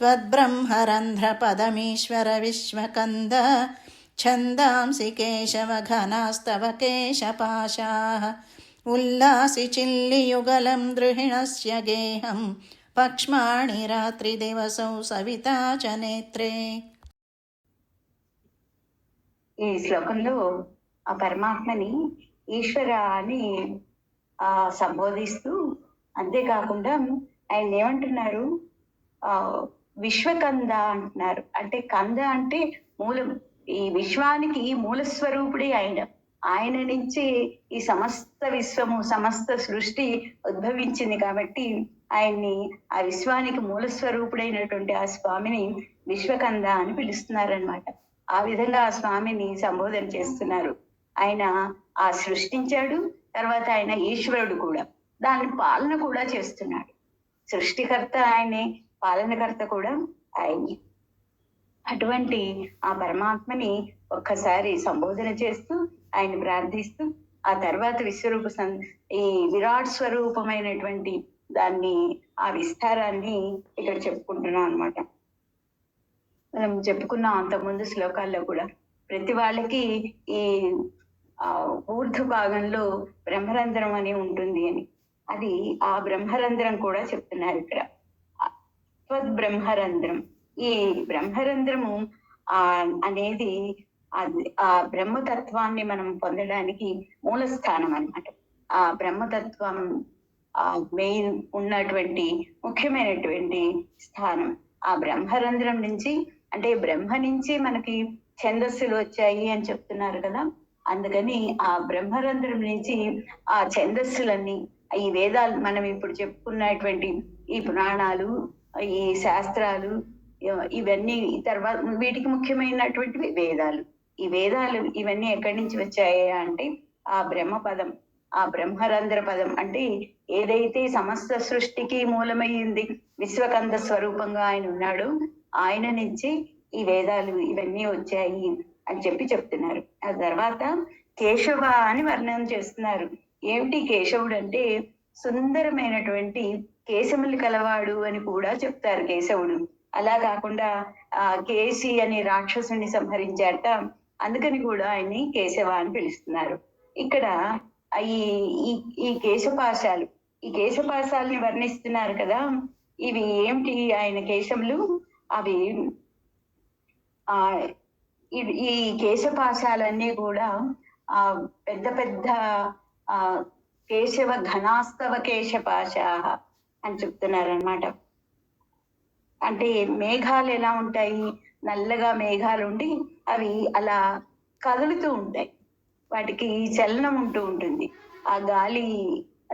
त्वद्ब्रह्मरन्ध्रपदमीश्वर विश्वकन्द छन्दांसि केशवघनास्तव केशपाशाः उल्लासि चिल्लियुगलं द्रुहिणस्य गेहं पक्ष्माणि रात्रिदिवसौ सविता च नेत्रे ఈ శ్లోకంలో ఆ పరమాత్మని ఈశ్వర అని ఆ సంబోధిస్తూ అంతేకాకుండా ఆయన ఏమంటున్నారు ఆ విశ్వకంద అంటున్నారు. అంటే కంద అంటే మూలం ఈ విశ్వానికి మూల స్వరూపుడే ఆయన. ఆయన నుంచి ఈ సమస్త విశ్వము సమస్త సృష్టి ఉద్భవించింది కాబట్టి ఆయన్ని ఆ విశ్వానికి మూల స్వరూపుడైనటువంటి ఆ స్వామిని విశ్వకంద అని పిలుస్తున్నారనమాట ఆ విధంగా ఆ స్వామిని సంబోధన చేస్తున్నారు. ఆయన ఆ సృష్టించాడు తర్వాత ఆయన ఈశ్వరుడు కూడా. దాని పాలన కూడా చేస్తున్నాడు. సృష్టికర్త ఆయనే పాలనకర్త కూడా ఆయనే. అటువంటి ఆ పరమాత్మని ఒక్కసారి సంబోధన చేస్తూ ఆయన ప్రార్థిస్తూ ఆ తర్వాత విశ్వరూప సం ఈ విరాట్ స్వరూపమైనటువంటి దాన్ని ఆ విస్తారాన్ని ఇక్కడ చెప్పుకుంటున్నాం అన్నమాట. మనం చెప్పుకున్నాం అంతకుముందు శ్లోకాల్లో కూడా. ప్రతి వాళ్ళకి ఈ ఊర్ధ భాగంలో బ్రహ్మరంధ్రం అని ఉంటుంది అని. అది ఆ బ్రహ్మరంధ్రం కూడా చెప్తున్నారు ఇక్కడ. బ్రహ్మరంధ్రం. ఈ బ్రహ్మరంధ్రము ఆ అనేది ఆ బ్రహ్మతత్వాన్ని మనం పొందడానికి మూల స్థానం అన్నమాట. ఆ బ్రహ్మతత్వం ఆ మెయిన్ ఉన్నటువంటి ముఖ్యమైనటువంటి స్థానం. ఆ బ్రహ్మరంధ్రం నుంచి అంటే బ్రహ్మ నుంచి మనకి ఛందస్సులు వచ్చాయి అని చెప్తున్నారు కదా. అందుకని ఆ బ్రహ్మరంధ్రం నుంచి ఆ ఛందస్సులన్నీ ఈ వేదాలు మనం ఇప్పుడు చెప్పుకున్నటువంటి ఈ పురాణాలు ఈ శాస్త్రాలు ఇవన్నీ తర్వాత వీటికి ముఖ్యమైనటువంటివి వేదాలు. ఈ వేదాలు ఇవన్నీ ఎక్కడి నుంచి వచ్చాయి అంటే ఆ బ్రహ్మ పదం ఆ బ్రహ్మరంధ్ర పదం అంటే ఏదైతే సమస్త సృష్టికి మూలమైంది విశ్వకంద స్వరూపంగా ఆయన ఉన్నాడు ఆయన నుంచి ఈ వేదాలు ఇవన్నీ వచ్చాయి అని చెప్పి చెప్తున్నారు. ఆ తర్వాత కేశవ అని వర్ణన చేస్తున్నారు. ఏమిటి కేశవుడు అంటే సుందరమైనటువంటి కేశములు కలవాడు అని కూడా చెప్తారు కేశవుడు. అలా కాకుండా ఆ కేసి అనే రాక్షసుని సంహరించాట అందుకని కూడా ఆయన్ని కేశవ అని పిలుస్తున్నారు. ఇక్కడ ఈ ఈ కేశపాశాలు ఈ కేశపాశాలని వర్ణిస్తున్నారు కదా ఇవి ఏమిటి ఆయన కేశములు? అవి ఆ ఈ కేశపాశాలన్నీ కూడా ఆ పెద్ద పెద్ద ఆ కేశవ ఘనాస్తవ కేశపాశాహ. అని చెప్తున్నారనమాట అంటే మేఘాలు ఎలా ఉంటాయి? నల్లగా మేఘాలు ఉండి అవి అలా కదులుతూ ఉంటాయి. వాటికి చలనం ఉంటూ ఉంటుంది. ఆ గాలి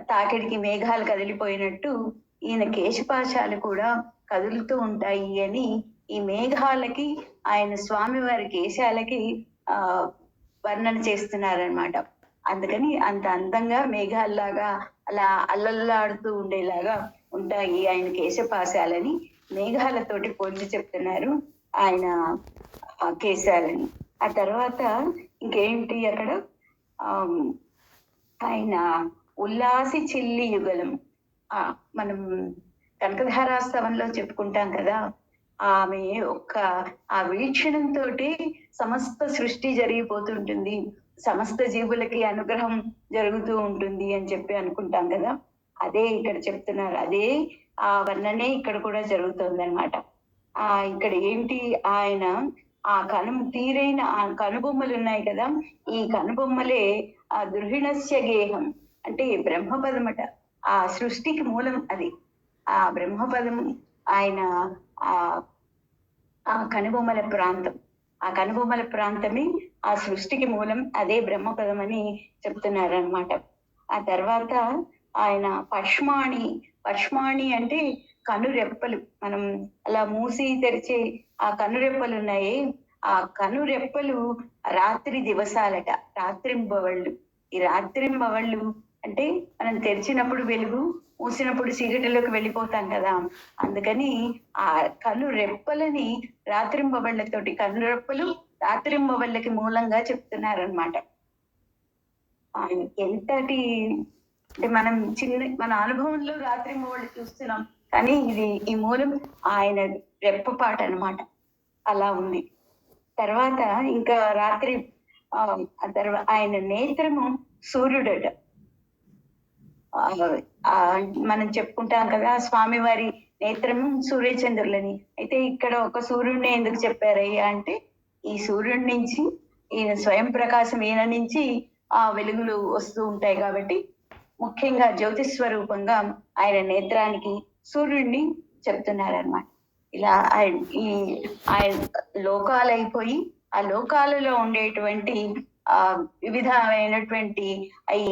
తాకిడికి మేఘాలు కదిలిపోయినట్టు ఈయన కేశపాశాలు కూడా కదులుతూ ఉంటాయి అని ఈ మేఘాలకి ఆయన స్వామివారి కేశాలకి ఆ వర్ణన చేస్తున్నారనమాట అందుకని అంత అందంగా మేఘాల్లాగా అలా అల్లల్లాడుతూ ఉండేలాగా ఉంటాయి ఆయన కేశపాశాలని. మేఘాలతోటి పోల్చి చెప్తున్నారు ఆయన కేశాలని. ఆ తర్వాత ఇంకేంటి అక్కడ? ఆయన ఉల్లాసి చిల్లి యుగలం. మనం కనకధారాస్తవంలో చెప్పుకుంటాం కదా ఆమె ఒక్క ఆ వీక్షణంతో సమస్త సృష్టి జరిగిపోతుంటుంది. సమస్త జీవులకి అనుగ్రహం జరుగుతూ ఉంటుంది అని చెప్పి అనుకుంటాం కదా. అదే ఇక్కడ చెప్తున్నారు. అదే ఆ వర్ణనే ఇక్కడ కూడా జరుగుతుంది అనమాట ఆ ఇక్కడ ఏంటి? ఆయన ఆ కను తీరైన ఆ కనుబొమ్మలు ఉన్నాయి కదా. ఈ కనుబొమ్మలే ఆ దృహిణస్య గేహం. అంటే బ్రహ్మపదమట. ఆ సృష్టికి మూలం అది. ఆ బ్రహ్మపదం ఆయన ఆ ఆ కనుబొమ్మల ప్రాంతం. ఆ కనుబొమ్మల ప్రాంతమే ఆ సృష్టికి మూలం అదే బ్రహ్మపదం అని చెప్తున్నారు అనమాట ఆ తర్వాత ఆయన పష్మాణి పష్మాణి అంటే కనురెప్పలు. మనం అలా మూసి తెరిచే ఆ కనురెప్పలు ఉన్నాయి ఆ కనురెప్పలు రాత్రి దివసాలట రాత్రింబవళ్ళు. ఈ రాత్రింబవళ్ళు అంటే మనం తెరిచినప్పుడు వెలుగు మూసినప్పుడు చీకటిలోకి వెళ్ళిపోతాం కదా. అందుకని ఆ కను రెప్పలని రాత్రింబవళ్ళతోటి కను రెప్పలు రాత్రింబవళ్ళకి మూలంగా చెప్తున్నారనమాట ఎంతటి అంటే మనం చిన్న మన అనుభవంలో రాత్రింబవళ్ళు చూస్తున్నాం కానీ ఇది ఈ మూలం ఆయన రెప్పపాట అన్నమాట. అలా ఉంది. తర్వాత ఇంకా రాత్రి ఆ తర్వాత ఆయన నేత్రము సూర్యుడట. మనం చెప్పుకుంటాం కదా స్వామివారి నేత్రము సూర్యచంద్రులని. అయితే ఇక్కడ ఒక సూర్యుడిని ఎందుకు చెప్పారయ్యా అంటే ఈ సూర్యుడి నుంచి ఈయన స్వయం ప్రకాశం ఈయన నుంచి ఆ వెలుగులు వస్తూ ఉంటాయి కాబట్టి ముఖ్యంగా జ్యోతి స్వరూపంగా ఆయన నేత్రానికి సూర్యుడిని చెప్తున్నారన్నమాట. ఇలా ఆయన ఈ ఆయన లోకాలైపోయి ఆ లోకాలలో ఉండేటువంటి ఆ వివిధమైనటువంటి ఈ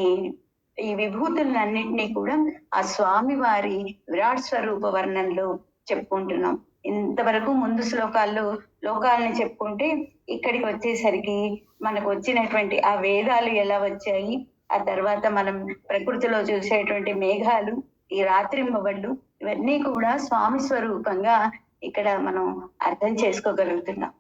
ఈ విభూతులన్నింటినీ కూడా ఆ స్వామి వారి విరాట్ స్వరూప వర్ణంలో చెప్పుకుంటున్నాం. ఇంతవరకు ముందు శ్లోకాల్లో లోకాలని చెప్పుకుంటే ఇక్కడికి వచ్చేసరికి మనకు వచ్చినటువంటి ఆ వేదాలు ఎలా వచ్చాయి ఆ తర్వాత మనం ప్రకృతిలో చూసేటువంటి మేఘాలు ఈ రాత్రింబవళ్ళు ఇవన్నీ కూడా స్వామి స్వరూపంగా ఇక్కడ మనం అర్థం చేసుకోగలుగుతున్నాం.